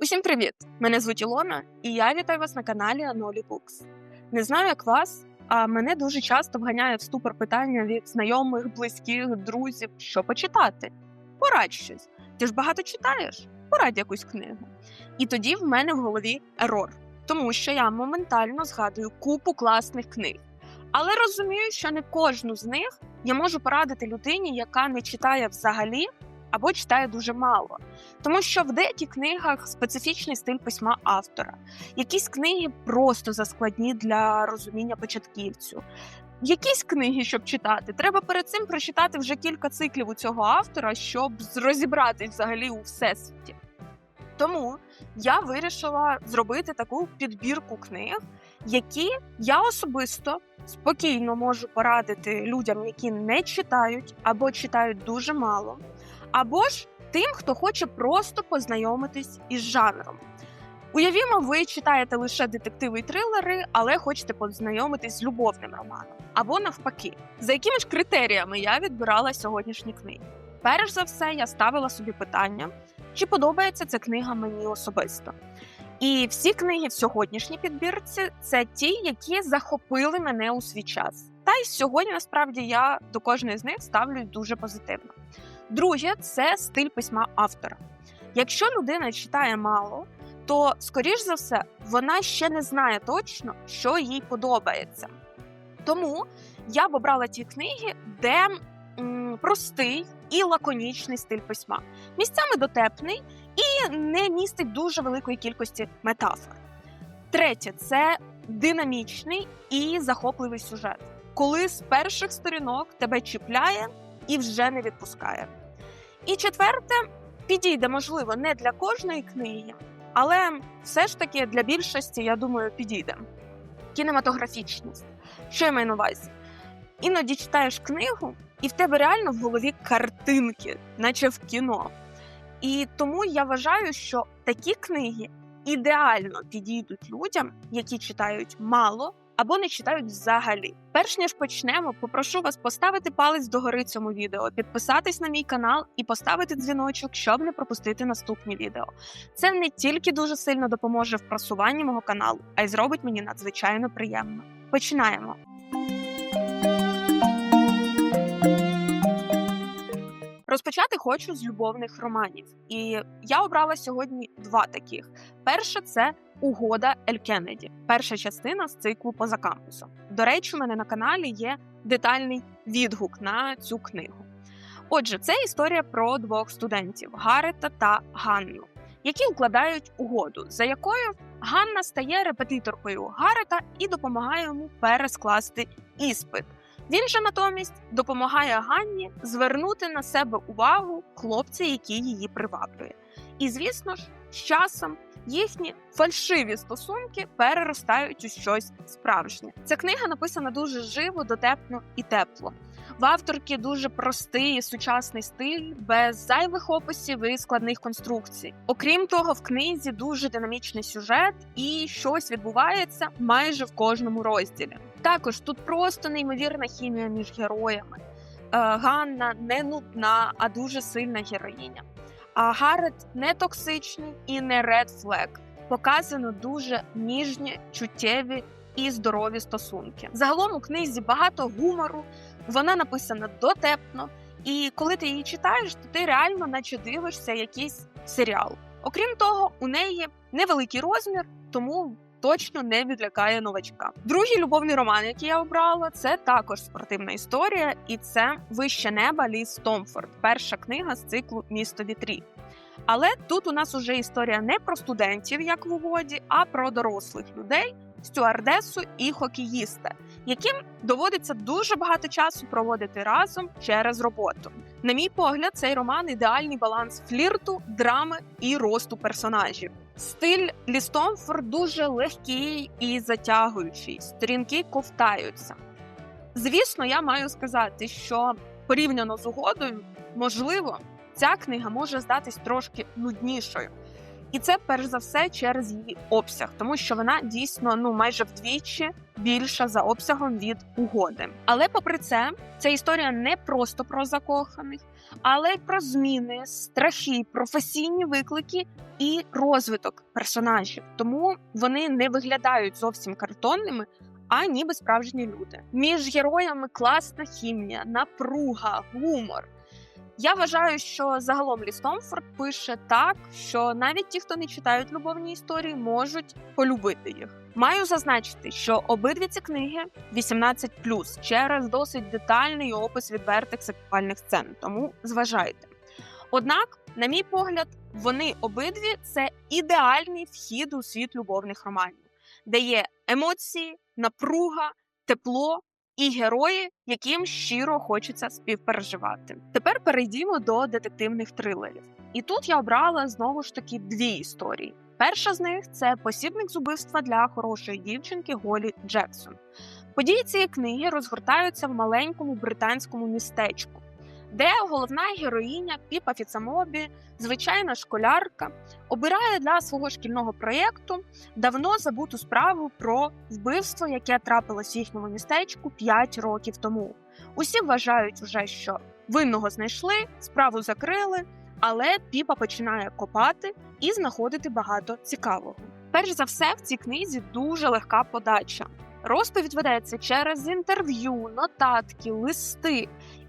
Усім привіт! Мене звуть Ілона, і я вітаю вас на каналі Анолі Books. Не знаю, як вас, а мене дуже часто вганяє в ступор питання від знайомих, близьких, друзів, що почитати. Порадь щось. Ти ж багато читаєш? Порадь якусь книгу. І тоді в мене в голові ерор, тому що я моментально згадую купу класних книг. Але розумію, що не кожну з них я можу порадити людині, яка не читає взагалі або читає дуже мало. Тому що в деяких книгах специфічний стиль письма автора, якісь книги просто заскладні для розуміння початківцю. Якісь книги, щоб читати, треба перед цим прочитати вже кілька циклів у цього автора, щоб розібратись взагалі у всесвіті. Тому я вирішила зробити таку підбірку книг, які я особисто спокійно можу порадити людям, які не читають або читають дуже мало, або ж тим, хто хоче просто познайомитись із жанром. Уявімо, ви читаєте лише детективи і трилери, але хочете познайомитись з любовним романом. Або навпаки, за якими ж критеріями я відбирала сьогоднішні книги. Перш за все, я ставила собі питання, чи подобається ця книга мені особисто. І всі книги в сьогоднішній підбірці це ті, які захопили мене у свій час. Та й сьогодні насправді я до кожної з них ставлюсь дуже позитивно. Друге, це стиль письма автора. Якщо людина читає мало, то, скоріш за все, вона ще не знає точно, що їй подобається. Тому я б обрала ті книги, де м, простий і лаконічний стиль письма, місцями дотепний і не містить дуже великої кількості метафор. Третє це динамічний і захопливий сюжет, коли з перших сторінок тебе чіпляє і вже не відпускає. І четверте, підійде, можливо, не для кожної книги, але все ж таки для більшості, я думаю, підійде. Кінематографічність. Що я маю на увазі? Іноді читаєш книгу, і в тебе реально в голові картинки, наче в кіно. І тому я вважаю, що такі книги ідеально підійдуть людям, які читають мало або не читають взагалі. Перш ніж почнемо, попрошу вас поставити палець догори цьому відео, підписатись на мій канал і поставити дзвіночок, щоб не пропустити наступні відео. Це не тільки дуже сильно допоможе в просуванні мого каналу, а й зробить мені надзвичайно приємно. Починаємо. Розпочати хочу з любовних романів, і я обрала сьогодні два таких. Перше це Угода Ель Кеннеді, перша частина з циклу поза кампусом. До речі, у мене на каналі є детальний відгук на цю книгу. Отже, це історія про двох студентів Гарета та Ганну, які укладають угоду, за якою Ганна стає репетиторкою Гарета і допомагає йому перескласти іспит. Він же натомість допомагає Ганні звернути на себе увагу хлопця, який її приваблює. І звісно ж, з часом їхні фальшиві стосунки переростають у щось справжнє. Ця книга написана дуже живо, дотепно і тепло. В авторки дуже простий і сучасний стиль, без зайвих описів і складних конструкцій. Окрім того, в книзі дуже динамічний сюжет і щось відбувається майже в кожному розділі. Також тут просто неймовірна хімія між героями. Е, Ганна не нудна, а дуже сильна героїня. А Гарет не токсичний і не ред флек. Показано дуже ніжні, чуттєві і здорові стосунки. Загалом у книзі багато гумору, вона написана дотепно, і коли ти її читаєш, то ти реально наче дивишся якийсь серіал. Окрім того, у неї невеликий розмір, тому точно не відлякає новачка. Другий любовний роман, який я обрала, це також спортивна історія, і це Вище неба Ліс Томфорд, перша книга з циклу Місто вітрів. Але тут у нас уже історія не про студентів, як в угоді, а про дорослих людей, стюардесу і хокеїста, яким доводиться дуже багато часу проводити разом через роботу. На мій погляд, цей роман ідеальний баланс флірту, драми і росту персонажів. Стиль Лістомфорд дуже легкий і затягуючий, сторінки ковтаються. Звісно, я маю сказати, що порівняно з угодою, можливо, ця книга може здатись трошки нуднішою. І це перш за все через її обсяг, тому що вона дійсно ну майже вдвічі більша за обсягом від угоди. Але попри це, ця історія не просто про закоханих, але й про зміни, страхи, професійні виклики і розвиток персонажів. Тому вони не виглядають зовсім картонними. А ніби справжні люди. Між героями класна хімія, напруга, гумор. Я вважаю, що загалом Лістомфорд пише так, що навіть ті, хто не читають любовні історії, можуть полюбити їх. Маю зазначити, що обидві ці книги 18+, через досить детальний опис відвертих сексуальних сцен, тому зважайте. Однак, на мій погляд, вони обидві це ідеальний вхід у світ любовних романів, де є емоції, напруга, тепло і герої, яким щиро хочеться співпереживати. Тепер перейдімо до детективних трилерів. І тут я обрала знову ж таки дві історії. Перша з них це посібник з убивства для хорошої дівчинки Голі Джексон. Події цієї книги розгортаються в маленькому британському містечку, де головна героїня Піпа Фіцамобі, звичайна школярка, обирає для свого шкільного проєкту давно забуту справу про вбивство, яке трапилось в їхньому містечку 5 років тому. Усі вважають вже, що винного знайшли, справу закрили, але Піпа починає копати і знаходити багато цікавого. Перш за все, в цій книзі дуже легка подача. Розповідь ведеться через інтерв'ю, нотатки, листи.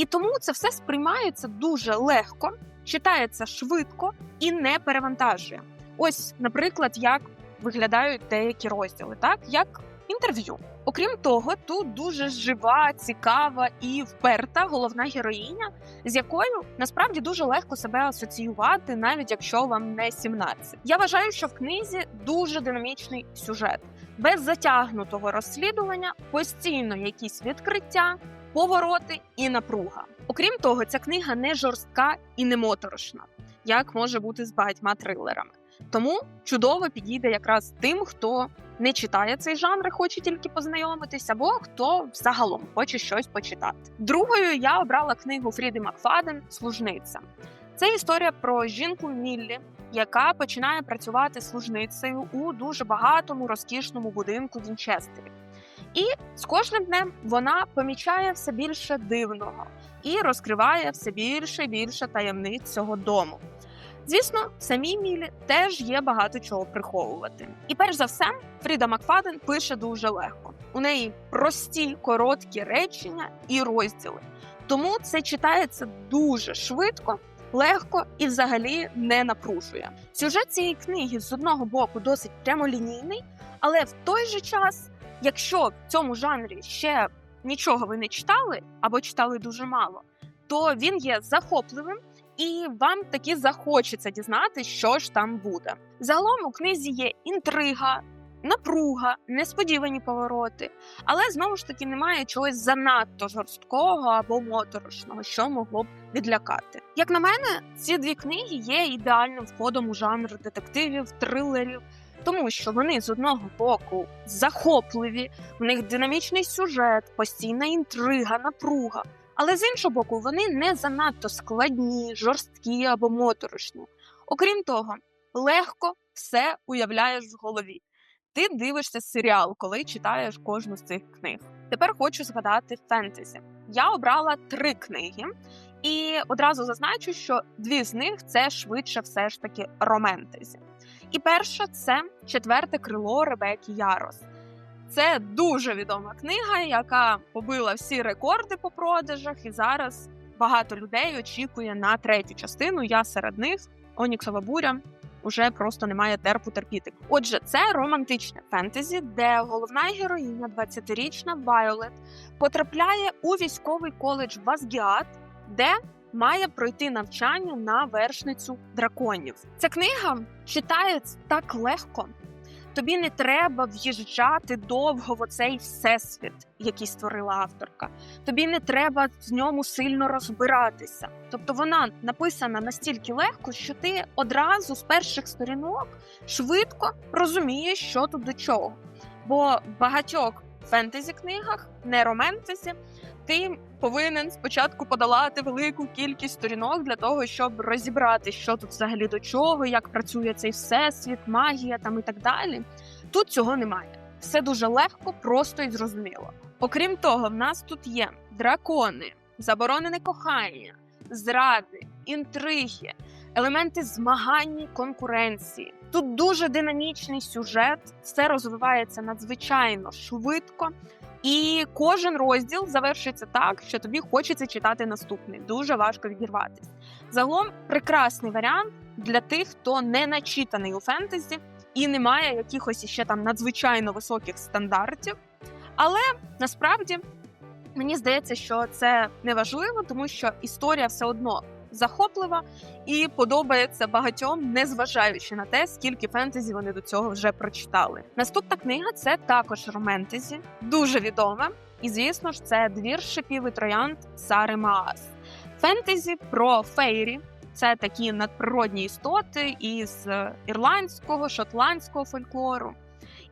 І тому це все сприймається дуже легко, читається швидко і не перевантажує. Ось, наприклад, як виглядають деякі розділи, так як інтерв'ю. Окрім того, тут дуже жива, цікава і вперта головна героїня, з якою насправді дуже легко себе асоціювати, навіть якщо вам не 17. Я вважаю, що в книзі дуже динамічний сюжет, без затягнутого розслідування, постійно якісь відкриття, повороти і напруга. Окрім того, ця книга не жорстка і не моторошна, як може бути з багатьма трилерами. Тому чудово підійде якраз тим, хто не читає цей жанр, хоче тільки познайомитись, або хто загалом хоче щось почитати. Другою я обрала книгу Фріди Макфаден Служниця. Це історія про жінку Міллі, яка починає працювати служницею у дуже багатому розкішному будинку в Вінчестері. І з кожним днем вона помічає все більше дивного і розкриває все більше і більше таємниць цього дому. Звісно, самій Мілі теж є багато чого приховувати. І перш за все, Фріда Макфаден пише дуже легко. У неї прості короткі речення і розділи. Тому це читається дуже швидко, легко і взагалі не напружує. Сюжет цієї книги з одного боку досить прямолінійний, але в той же час, якщо в цьому жанрі ще нічого ви не читали або читали дуже мало, то він є захопливим і вам таки захочеться дізнати, що ж там буде. Загалом у книзі є інтрига, напруга, несподівані повороти, але знову ж таки немає чогось занадто жорсткого або моторошного, що могло б відлякати. Як на мене, ці дві книги є ідеальним входом у жанр детективів, трилерів. Тому що вони з одного боку захопливі, в них динамічний сюжет, постійна інтрига, напруга. Але з іншого боку, вони не занадто складні, жорсткі або моторошні. Окрім того, легко все уявляєш в голові. Ти дивишся серіал, коли читаєш кожну з цих книг. Тепер хочу згадати фентезі. Я обрала три книги, і одразу зазначу, що дві з них це швидше все ж таки романтезі. І перша це четверте крило Ребекі Ярос. Це дуже відома книга, яка побила всі рекорди по продажах, і зараз багато людей очікує на третю частину. Я серед них Оніксова буря уже просто немає терпу терпіти. Отже, це романтичне фентезі, де головна героїня, 20-річна Вайолет, потрапляє у військовий коледж Вазгіат, де має пройти навчання на вершницю драконів. Ця книга читається так легко. Тобі не треба в'їжджати довго в оцей всесвіт, який створила авторка. Тобі не треба в ньому сильно розбиратися. Тобто вона написана настільки легко, що ти одразу з перших сторінок швидко розумієш, що тут до чого. Бо в багатьох фентезі книгах, не романтезі, ти повинен спочатку подолати велику кількість сторінок для того, щоб розібрати, що тут взагалі до чого, як працює цей всесвіт, магія там і так далі. Тут цього немає. Все дуже легко, просто і зрозуміло. Окрім того, в нас тут є дракони, заборонене кохання, зради, інтриги, елементи змагання, конкуренції. Тут дуже динамічний сюжет, все розвивається надзвичайно швидко. І кожен розділ завершується так, що тобі хочеться читати наступний. Дуже важко відірватися. Загалом прекрасний варіант для тих, хто не начитаний у фентезі і не має якихось іще там надзвичайно високих стандартів. Але насправді мені здається, що це не важливо, тому що історія все одно захоплива і подобається багатьом, незважаючи на те, скільки фентезі вони до цього вже прочитали. Наступна книга це також романтезі, дуже відоме. І звісно ж, це двір шипів і троянд Сари Маас. Фентезі про фейрі. Це такі надприродні істоти із ірландського, шотландського фольклору.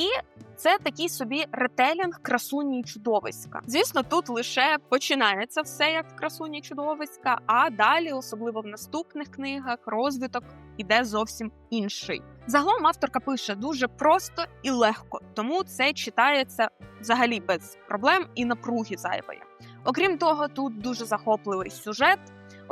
І це такий собі ретелінг красуні і чудовиська. Звісно, тут лише починається все як красуні і чудовиська, а далі, особливо в наступних книгах, розвиток іде зовсім інший. Загалом авторка пише дуже просто і легко, тому це читається взагалі без проблем і напруги зайвої. Окрім того, тут дуже захопливий сюжет.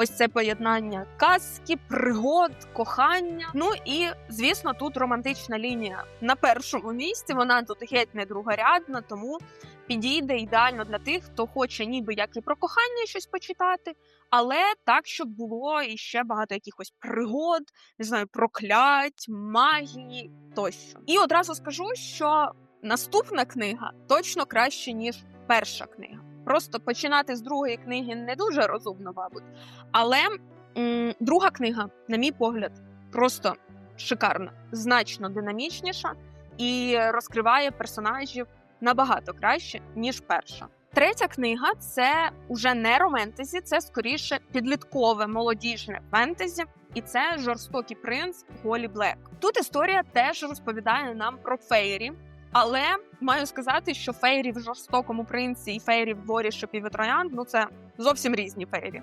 Ось це поєднання казки, пригод, кохання. Ну і звісно, тут романтична лінія на першому місці. Вона тут геть не другорядна, тому підійде ідеально для тих, хто хоче, ніби як і про кохання щось почитати, але так, щоб було і ще багато якихось пригод, не знаю, проклять, магії тощо. І одразу скажу, що наступна книга точно краще ніж перша книга. Просто починати з другої книги не дуже розумно, мабуть. Але м, друга книга, на мій погляд, просто шикарна, значно динамічніша і розкриває персонажів набагато краще, ніж перша. Третя книга це уже не романтезі, це скоріше підліткове молодіжне фентезі, і це жорстокий принц Голі Блек. Тут історія теж розповідає нам про фейрі, але маю сказати, що фейрі в жорстокому принці і фейрі в дворі шипів і ну це зовсім різні фейрі.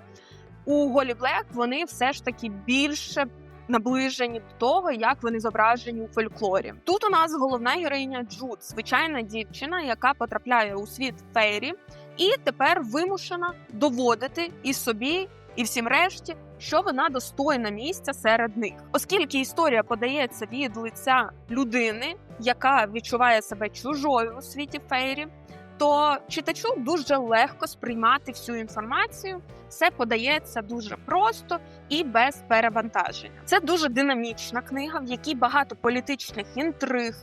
У Голі Блек вони все ж таки більше наближені до того, як вони зображені у фольклорі. Тут у нас головна героїня Джуд, звичайна дівчина, яка потрапляє у світ фейрі, і тепер вимушена доводити і собі, і всім решті, що вона достойна місця серед них, оскільки історія подається від лиця людини, яка відчуває себе чужою у світі фейрі. То читачу дуже легко сприймати всю інформацію, все подається дуже просто і без перевантаження. Це дуже динамічна книга, в якій багато політичних інтриг,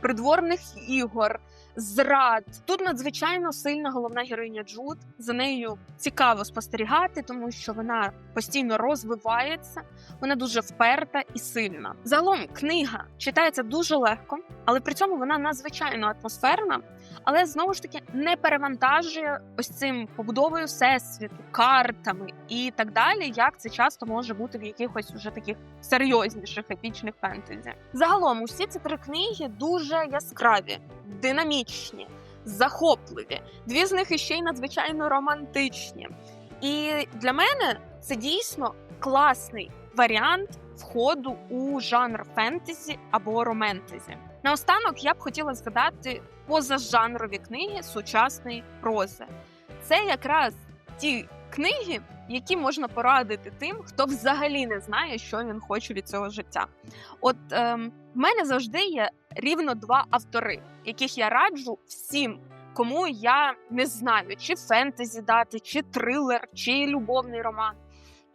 придворних ігор, зрад. Тут надзвичайно сильна головна героїня Джуд. За нею цікаво спостерігати, тому що вона постійно розвивається, вона дуже вперта і сильна. Загалом книга читається дуже легко, але при цьому вона надзвичайно атмосферна. Але знову ж таки не перевантажує ось цим побудовою всесвіту, картами і так далі, як це часто може бути в якихось уже таких серйозніших епічних фентезі. Загалом, усі ці три книги дуже яскраві, динамічні, захопливі. Дві з них іще й надзвичайно романтичні. І для мене це дійсно класний варіант входу у жанр фентезі або романтезі. Наостанок я б хотіла згадати позажанрові книги сучасної прози. Це якраз ті книги, які можна порадити тим, хто взагалі не знає, що він хоче від цього життя. От ем, в мене завжди є рівно два автори, яких я раджу всім, кому я не знаю, чи фентезі дати, чи трилер, чи любовний роман.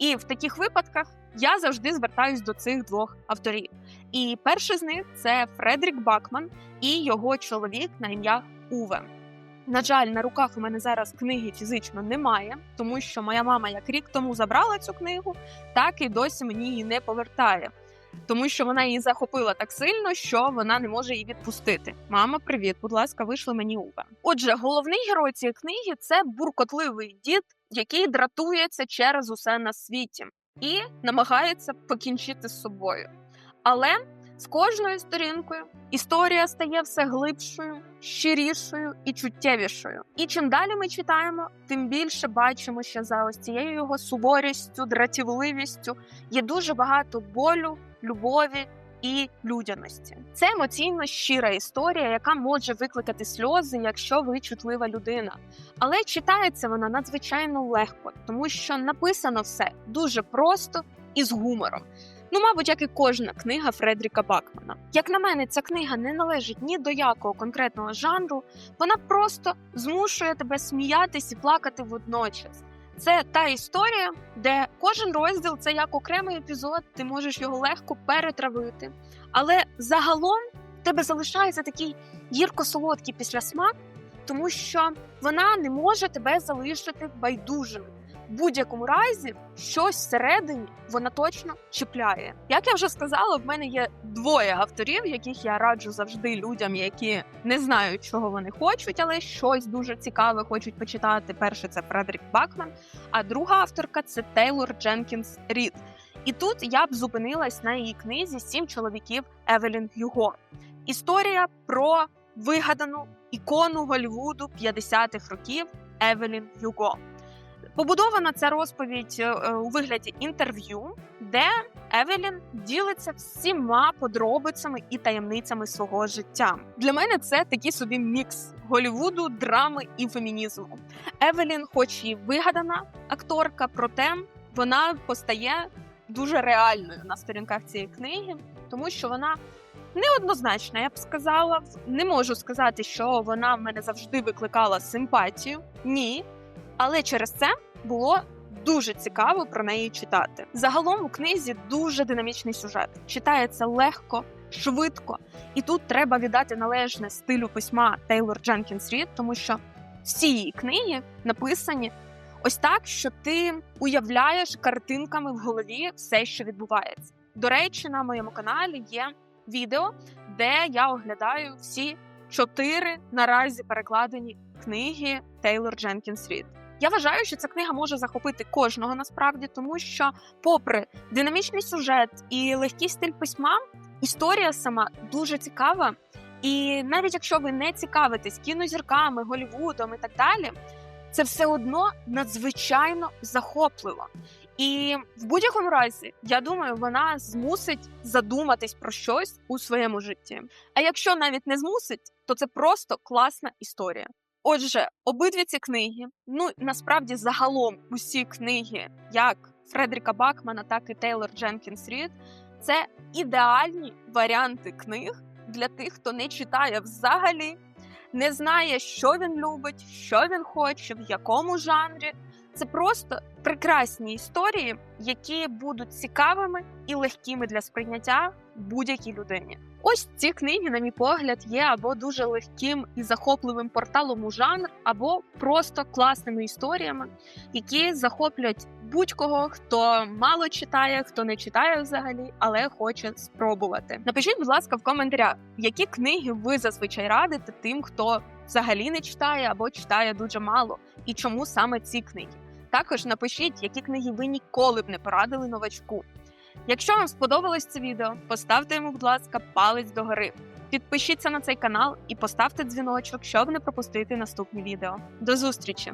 І в таких випадках я завжди звертаюсь до цих двох авторів. І перший з них це Фредерік Бакман і його чоловік на ім'я Уве. На жаль, на руках у мене зараз книги фізично немає, тому що моя мама як рік тому забрала цю книгу, так і досі мені її не повертає. Тому що вона її захопила так сильно, що вона не може її відпустити. Мама, привіт, будь ласка, вийшли мені уве. Отже, головний герой цієї книги це буркотливий дід, який дратується через усе на світі і намагається покінчити з собою. Але З кожною сторінкою історія стає все глибшою, щирішою і чуттєвішою. І чим далі ми читаємо, тим більше бачимо, що за ось цією його суворістю, дратівливістю є дуже багато болю, любові. І людяності це емоційно щира історія, яка може викликати сльози, якщо ви чутлива людина. Але читається вона надзвичайно легко, тому що написано все дуже просто і з гумором. Ну, мабуть, як і кожна книга Фредріка Бакмана. Як на мене, ця книга не належить ні до якого конкретного жанру, вона просто змушує тебе сміятись і плакати водночас. Це та історія, де кожен розділ це як окремий епізод, ти можеш його легко перетравити. Але загалом в тебе залишається такий гірко-солодкий післясмак, тому що вона не може тебе залишити байдужим. В будь-якому разі щось всередині вона точно чіпляє. Як я вже сказала, в мене є двоє авторів, яких я раджу завжди людям, які не знають, чого вони хочуть, але щось дуже цікаве хочуть почитати. Перше це Фредерік Бакман, а друга авторка це Тейлор Дженкінс Рід. І тут я б зупинилась на її книзі Сім чоловіків Евелін Юго. Історія про вигадану ікону Голлівуду 50-х років Евелін Юго. Побудована ця розповідь е, е, у вигляді інтерв'ю, де Евелін ділиться всіма подробицями і таємницями свого життя. Для мене це такий собі мікс Голлівуду, драми і фемінізму. Евелін, хоч і вигадана акторка, проте вона постає дуже реальною на сторінках цієї книги, тому що вона неоднозначна, я б сказала. Не можу сказати, що вона в мене завжди викликала симпатію. Ні. Але через це було дуже цікаво про неї читати. Загалом у книзі дуже динамічний сюжет. Читається легко, швидко, і тут треба віддати належне стилю письма Тейлор Дженкінс Рід, тому що всі її книги написані ось так, що ти уявляєш картинками в голові все, що відбувається. До речі, на моєму каналі є відео, де я оглядаю всі чотири наразі перекладені книги Тейлор Дженкінс Рід. Я вважаю, що ця книга може захопити кожного насправді, тому що, попри динамічний сюжет і легкий стиль письма, історія сама дуже цікава. І навіть якщо ви не цікавитесь кінозірками, Голівудом і так далі, це все одно надзвичайно захопливо. І в будь-якому разі, я думаю, вона змусить задуматись про щось у своєму житті. А якщо навіть не змусить, то це просто класна історія. Отже, обидві ці книги, ну насправді загалом усі книги, як Фредеріка Бакмана, так і Тейлор Дженкінс Рід, це ідеальні варіанти книг для тих, хто не читає взагалі, не знає, що він любить, що він хоче, в якому жанрі. Це просто прекрасні історії, які будуть цікавими і легкими для сприйняття будь-якій людині. Ось ці книги, на мій погляд, є або дуже легким і захопливим порталом у жанр, або просто класними історіями, які захоплять будь-кого, хто мало читає, хто не читає взагалі, але хоче спробувати. Напишіть, будь ласка, в коментарях, які книги ви зазвичай радите тим, хто взагалі не читає або читає дуже мало, і чому саме ці книги. Також напишіть, які книги ви ніколи б не порадили новачку. Якщо вам сподобалось це відео, поставте йому, будь ласка, палець догори. Підпишіться на цей канал і поставте дзвіночок, щоб не пропустити наступні відео. До зустрічі!